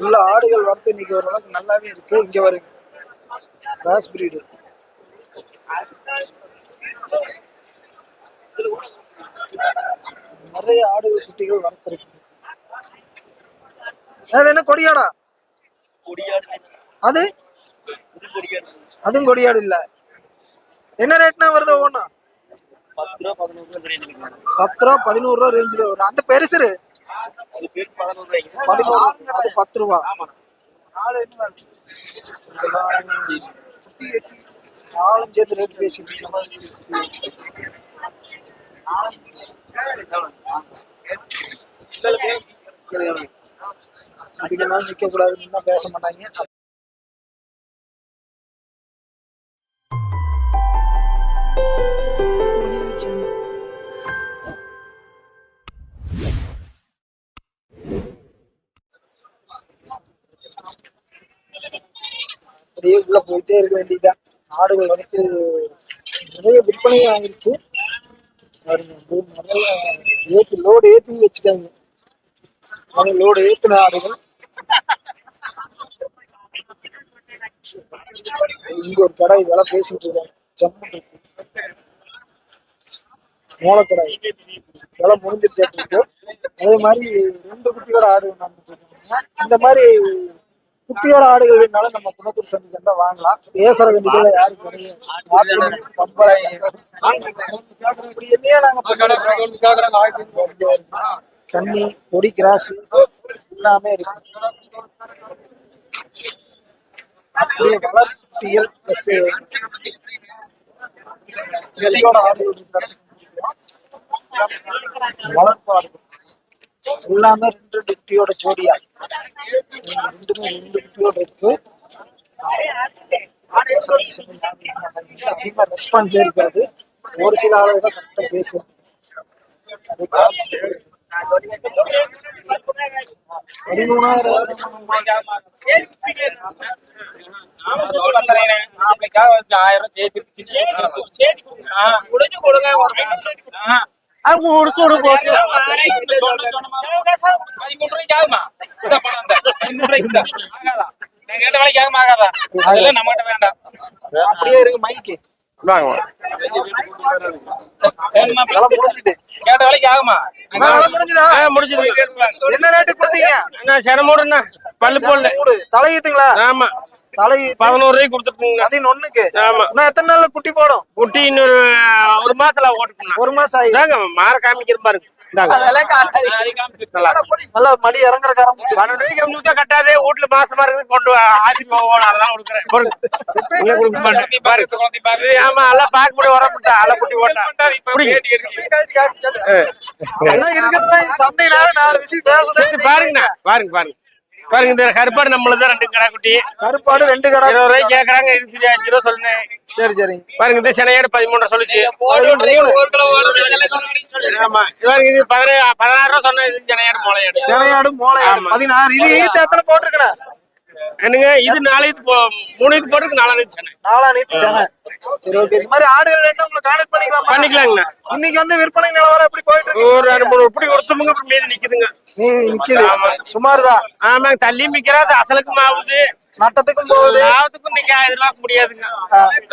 உள்ள ஆடுகள் வரத்து இன்னைக்கு ஓரளவுக்கு நல்லாவே இருக்கு. இங்க வருங்க கிராஸ் பிரீடு நிறைய ஆடுகள் குட்டிகள் வரத்திருக்கு அது என்ன கொடியாடா? அது? அதுவும் கொடியாடு இல்ல. என்ன ரேட்னா வருது ஒவ்வொன்னா பத்து ரூபா பதினோரு ரூபா ரேஞ்சில் பத்து ரூபா பதினோரு ரூபா வரும். அந்த பெருசு பதினோரு அது பத்து ரூபா நாலும் சேர்த்து ரேட் பேசிட்டு இருக்கோம் அதிக நாள் நிக்க கூடாதுன்னு பேச மாட்டாங்க அப்படியே உள்ள போயிட்டே இருக்க வேண்டியதுதான். ஆடுகள் வந்து நிறைய விற்பனையும் ஆகிருச்சு முதல்ல ஏற்று லோடு ஏற்றி வச்சுட்டாங்க. அவங்க லோடு ஏத்தின ஆடுகள். இங்க ஒரு கடை வேலை பேசிட்டு இருக்காங்க ஜம்மு மூளைக்கடாய் விலை முடிஞ்சிருச்சு அதே மாதிரி ரெண்டு குட்டியோட ஆடு நடந்துட்டு இருக்காங்க இந்த மாதிரி குட்டியோட ஆடுகள் வேணாலும் நம்ம குணத்தூர் சந்தைக்கு வந்தா வாங்கலாம். பேசுற நாங்க பண்ணுறோம்? கன்னி பொடி கிராஸ் எல்லாமே இருக்கு. அப்படியே வளர்த்தியல் பிளஸ் வெளியோட ஆடுகள் இருக்கிற வளர்ப்பு ஆடுகள். எல்லாமே ரெண்டு குட்டியோட ஜோடியா. ரெண்டுமே ரெண்டு குட்டியோட இருக்கு. அதிகமா ரெஸ்பான்ஸே இருக்காது ஒரு சில ஆளு தான் கரெக்டா பேசுவாங்க அது காமிச்சிட்டு பதிமூணாயிரம் அப்படியே இருக்கு மைக்கு வேலை முடிஞ்சுது. கேட்ட வேலைக்கு ஆகுமா? என்ன ரேட்டு கொடுத்தீங்க? என்ன சிரமோடுண்ணா பல்லு போடல. மூடு தலையீத்துங்களா? ஆமா. தலையீத்து பதினோரு ரூபாய்க்கு கொடுத்துருக்குங்க. பதினொன்னுக்கு? ஆமா. இன்னும் எத்தனை நாள்ல குட்டி போடும்? குட்டி இன்னொரு ஒரு மாசத்துல ஓட்டுக்குண்ணா ஒரு மாசம் ஆகி மாற காமிக்கிற பாருங்க. நல்லா. மடி இறங்குற கட்டாதே வீட்டுல மாசமா இருக்குது கொண்டு வா. ஆசி போவோம் அதெல்லாம் கொடுக்குறேன். பாருங்க. ஆமா எல்லாம் பார்க்க முடியும் வர முடியா அலை குட்டி ஓட்டா சந்தையில நாலு விஷயம் பேசுறேன். பாருங்கண்ணா. பாருங்க பாருங்க. பாருங்க இந்த கருப்பாடு நம்மளதான் ரெண்டு கடா குட்டி. கருப்பாடு ரெண்டு கடை இருபது ரூபாய்க்கு கேக்குறாங்க இருபத்தி அஞ்சு ரூபா சொல்லுங்க. சரி சரி. பாருங்க இந்த சென்னையாடு பதிமூணு சொல்லுச்சு. ஆமா. இது பாருங்க இது பதினேழு பதினாறு ரூபா சொன்ன இது சென்னையாடு மோளையாடு. சினையாடு மூளையாடு. பதினாறு இது ஈத்து எத்தனை போட்டிருக்கணும் என்னங்க இது நாலு இது போ மூணு இது போட்டுருக்கு நாலாவது சென்னை. நாலா நீத்து சேனை சரி ஓகே. இந்த மாதிரி ஆடுகள் வேணும் உங்களை கான்டாக்ட் பண்ணிக்கலாமா? பண்ணிக்கலாங்கண்ணா. இன்னைக்கு வந்து விற்பனை நிலவரம் எப்படி போயிட்டு ஒரு ரெண்டு மூணு உருப்படி கொடுத்தோமுங்க அப்புறம் மீதி நிக்குதுங்க. நீ நிக்குது. சுமார் தான் ஆமாங்க தள்ளி மிக்கிறா அது அசலுக்கும் ஆகுது. நட்டத்துக்கும் போகுது. லாபத்துக்கும் நீங்க எதிர்பார்க்க முடியாதுங்க.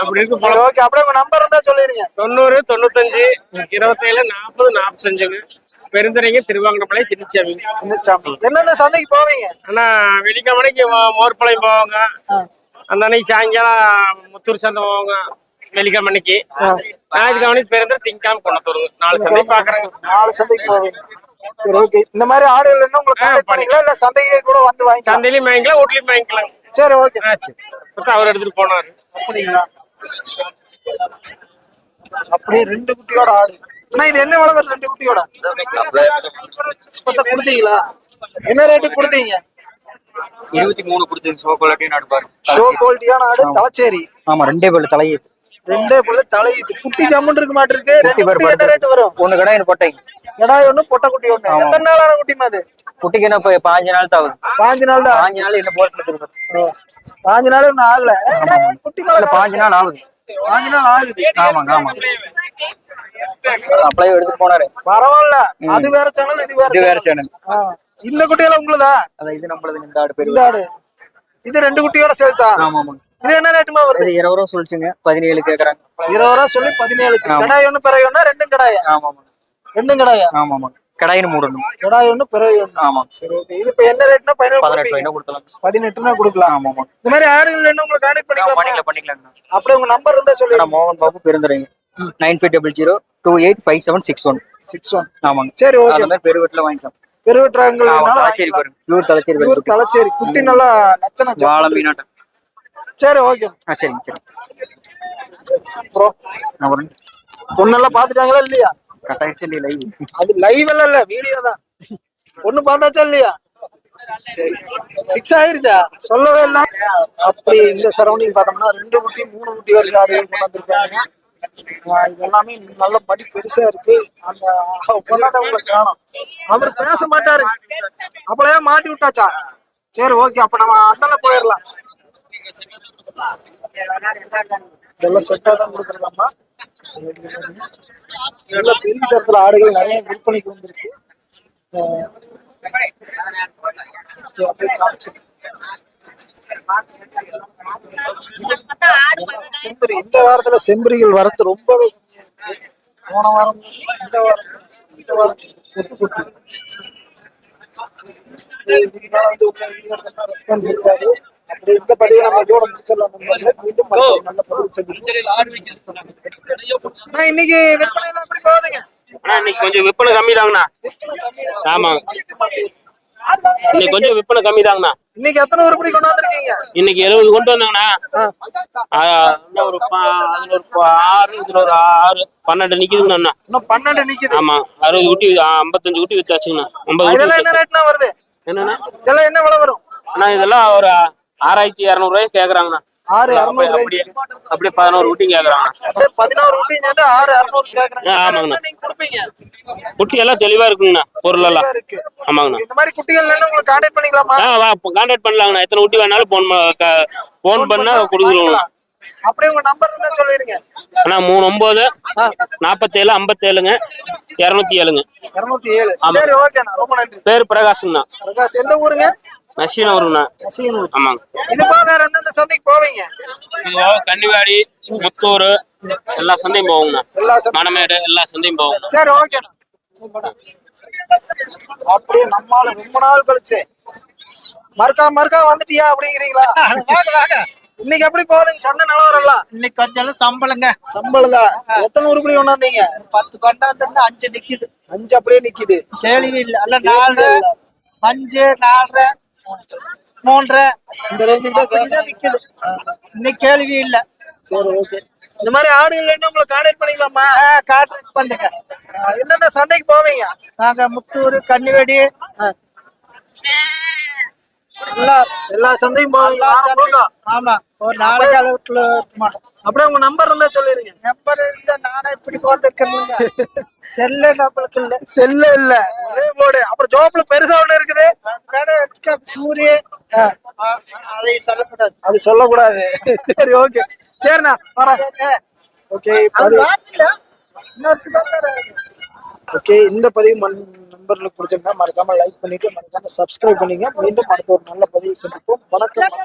அப்படி இருக்கு சரி ஓகே. அப்படியே உங்க நம்பர் இருந்தா சொல்லிருங்க. தொண்ணூறு தொண்ணூத்தஞ்சு இருபத்தேழு நாற்பது நாற்பத்தஞ்சுங்க. பெருந்துறைங்க திருவாங்கடமலை சின்னச்சாமிங்க சின்னச்சாமி. என்னென்ன சந்தைக்கு போவீங்க? ஆனா வெள்ளிக்கிழமைக்கு மோர்பாளையம் போவாங்க. அந்த அன்னைக்கு சாயங்காலம் முத்தூர் சந்தை போவாங்க வெள்ளிக்கிழமை அன்னைக்கு. ஞாயிற்றுக்கிழமை பெருந்துறை திங்காம கொண்டத்தூருங்க நாலு சந்தை பாக்குறேங்க நாலு சந்தைக்கு போவீங்க. சரி ஓகே இந்த மாதிரி ஆடுகள் என்ன உங்களுக்கு கான்டாக்ட் பண்ணிக்கலாம் இல்ல சந்தைக்கு கூட வந்து வாங்கிக்கலாம்? சந்தையிலயும் வாங்கிக்கலாம் வீட்லயும் வாங்கிக்கலாம். சரி ஓகே அவர் எடுத்துட்டு போனாரு. அப்படிங்களா? அப்படியே ரெண்டு குட்டியோட ஆடு. அண்ணா இது என்ன விலை வருது ரெண்டு குட்டியோட? கொடுத்தீங்களா? என்ன ரேட்டு கொடுத்தீங்க? இருபத்தி மூணு கொடுத்து சோக்கோலாட்டியும் நடுப்பாரு. ஷோ குவாலிட்டியான ஆடு தலைச்சேரி. ஆமா ரெண்டே பல்லு தலையீத்து. ரெண்டே போல தலையுது குட்டி ஜம்முன் இருக்க மாட்டிருக்கு. ரெண்டு குட்டி குட்டி என்ன ரேட் வரும்? ஒண்ணு கடை பொட்டை எடாய் ஒண்ணு பொட்டை குட்டி ஒண்ணு. எத்தனை நாளான குட்டிமா அது? குட்டிக்கு என்ன போய் பாஞ்சு நாள் தாவுது பாஞ்சு நாள் தான்? பாஞ்சு நாள் என்ன திருப்பது ஓ, பாஞ்சு நாள் ஒன்னும் ஆகல. குட்டி மேல பாஞ்சு நாள் ஆகுது. பாஞ்சு நாள் ஆகுது ஆமாங்க ஆமா போனாரு. பரவாயில்ல. அது வேற சேனல் இது வேற இது வேற channel. சேனல் ஆ, இந்த குட்டியெல்லாம் உங்களுதா? அதான் இது நம்மளது இந்த ஆடு பேரு இந்த ஆடு இது ரெண்டு குட்டியோட சேல்ஸா ஆமா ஆமாங்க இது என்ன ரேட்டுமா வருது? இருபது ரூபா சொல்லிச்சுங்க. பதினேழு கேக்குறாங்க இருபது ரூபா சொல்லி பதினேழுக்கு. ஆமா. கடாய் ஒண்ணு பிறகு ஒண்ணா ரெண்டும் கடாயா? ஆமா ஆமாங்க ரெண்டும் கடாயா? ஆமா ஆமாங்க கடாயின்னு மூடணும். கடாய் ஒண்ணு பிறகு ஒண்ணு. ஆமாங்க சரி ஓகே இது இப்ப என்ன ரேட்னா பதினெட்டு ரூபாய்னா கொடுக்கலாம்? பதினெட்டுனா கொடுக்கலாம். ஆமா ஆமாங்க இந்த மாதிரி ஆடுகள் வேணும் உங்களுக்கு கான்டெக்ட் பண்ணிக்கலாம்? பண்ணிக்கலாம் பண்ணிக்கலாங்கண்ணா அப்படியே உங்க நம்பர் இருந்தா சொல்லி நான் மோகன் Babu பெருந்துறைங்க nine five double zero two eight five seven six one six one ஆமாங்க. சரி ஓகே அந்த மாதிரி பெருவெட்டில் வாங்கிக்கலாம். பெருவெட்டுறாங்கள் ஆமா, தலைச்சேரி பாருங்க. பியூர் தலைச்சேரி பாருங்க. தலைச்சேரி. குட்டி நல்லா நச்சன வாழை மீனாட்டம். சரி ஓகே ஆ சரிங்க சரி வரேன். பொண்ணெல்லாம் பாத்துட்டாங்களா இல்லையா? அது லைவ் எல்லாம் இல்ல வீடியோ தான். பொண்ணு பார்த்தாச்சா இல்லையா? ஃபிக்ஸ் ஆயிருச்சா? சொல்லவே இல்ல. அப்படி இந்த சரௌண்டிங் பார்த்தோம்னா ரெண்டு குட்டி மூணு குட்டி வரைக்கும் ஆடுகள் கொண்டு வந்திருக்காங்க. இது எல்லாமே நல்ல படி பெருசா இருக்கு. அந்த பொண்ணாத உங்களை காணும். அவர் பேச மாட்டாரு. அப்பளே மாட்டி விட்டாச்சா? சரி ஓகே அப்ப நம்ம அந்தால போயிடலாம் இதெல்லாம் செட்டா தான் கொடுக்குறதாம்மா. நல்ல பெரிய தரத்துல ஆடுகள் நிறைய விற்பனைக்கு வந்திருக்கு. அப்படியே காமிச்சு. செம்பரி இந்த வாரத்துல செம்பரிகள் வரத்து ரொம்பவே கம்மியா இருக்கு. போன வாரம் இந்த வாரம் இந்த வாரம் கொட்டு கொட்டு இதுக்கு மேல வந்து உங்க வீடியோ ரெஸ்பான்ஸ் இருக்காது. அப்படி இந்த பதிவை நம்ம இதோட முடிச்சிடலாம். மீண்டும் நல்ல பதிவு இன்னைக்கு விற்பனை எல்லாம் எப்படி போகுதுங்க? இன்னைக்கு கொஞ்சம் விற்பனை கம்மி தாங்கண்ணா ஆமா. இன்னைக்கு கொஞ்சம் விற்பனை கம்மி தாங்கண்ணா இன்னைக்கு எத்தனை உருப்படி கொண்டாந்துருக்கீங்க? இன்னைக்கு எழுபது கொண்டு வந்தாங்கண்ணா. ஒரு ஆறு இதுல ஒரு ஆறு பன்னெண்டு நிக்குதுங்கண்ணா. இன்னும். இன்னும் பன்னெண்டு நிக்குது. ஆமா அறுபது குட்டி ஐம்பத்தஞ்சு குட்டி வித்தாச்சுங்கண்ணா. ஐம்பது என்ன ரேட்னா வருது? என்னண்ணா? இதெல்லாம் என்ன விலை வரும்? அண்ணா இதெல்லாம் ஒரு ஆறாயிரத்தி இரநூறு ரூபாய் கேக்குறாங்கண்ணா. ஆறு அப்படியே அப்படியே பதினோரு அப்படியே பதினோரு ஆறு அறுநூறு கேக்குறாங்க. ஆமாங்கண்ணா. குட்டி எல்லாம் தெளிவா இருக்குங்கண்ணா பொருள் எல்லாம் ஆமாங்கண்ணா. இந்த மாதிரி குட்டிகள் உங்களுக்கு கான்டாக்ட் பண்ணிக்கலாமா? ஆ கான்டாக்ட் பண்ணலாங்கண்ணா. எத்தனை குட்டி வேணாலும் போன் போன் பண்ணா வாங்கிக்கலாம். அப்படியே உங்க நம்பர் இருந்தா சொல்லிருங்க. அண்ணா மூணு ஒன்பது நாற்பத்தேழு ஐம்பத்தேழுங்க. இரநூத்தி ஏழுங்க. இருநூத்தி ஏழு. சரி ஓகேண்ணா ரொம்ப நன்றி. பேர் பிரகாஷ் எந்த ஊருங்க? நஷீன் வருங்கண்ணா நசீனூர் ஆமாங்க. இது போக வேற எந்தெந்த சந்தைக்கு போவீங்க? கன்னிவாடி முத்தூர் எல்லா சந்தையும் போவோங்கண்ணா எல்லா மணமேடு எல்லா சந்தையும் போவோம். சரி ஓகேண்ணா அப்படியே நம்மால ரொம்ப நாள் கழிச்சு. மறுக்கா மறுக்கா வந்துட்டியா அப்படிங்கிறீங்களா? இன்னைக்கு எப்படி போகுதுங்க? சந்தை நிலவரம் எல்லாம் இன்னைக்கு கொஞ்சம் சம்பளங்க. சம்பளதா எத்தனை உருப்படி கொண்டாந்தீங்க? பத்து கொண்டாந்து அஞ்சு நிக்குது. அஞ்சு அப்படியே நிக்குது. கேள்வி இல்ல. அல்ல நாலு அஞ்சு நாலரை. மூன்றரை. இந்த ரேஞ்சுக்கு நிக்குது இன்னைக்கு கேள்வி இல்ல. சரி ஓகே இந்த மாதிரி ஆடுகள் உங்களை கான்டாக்ட் பண்ணிக்கலாமா? கான்ட்ராக்ட் பண்ணுங்க எந்தெந்த சந்தைக்கு போவீங்க? நாங்க முத்தூர் கன்னிவெடி. எல்லா எல்லா சந்தையும் போவீங்க ஆமா ஒரு நாளைக்கு அளவுக்குள்ள இருக்க மாட்டோம் அப்படியே உங்க நம்பர் இருந்தா சொல்லிருங்க. நம்பர் இருந்தா நானே இப்படி போட்டுருக்கேன். செல்லு நம்மளுக்கு இல்ல. செல்ல இல்ல. ஒரே போர்டு அப்புறம் ஜோப்ல பெருசா ஒண்ணு இருக்குது. சூரிய அதை சொல்லக்கூடாது. அது சொல்லக்கூடாது. சரி ஓகே சரிண்ணா வரேன் ஓகே ஓகே இந்த பதிவு மண் நண்பர்களுக்கு பிடிச்சிருந்தா மறக்காம லைக் பண்ணிட்டு மறக்காம சப்ஸ்கிரைப் பண்ணுங்க. மீண்டும் அடுத்த ஒரு நல்ல பதிவு சந்திப்போம். வணக்கம்.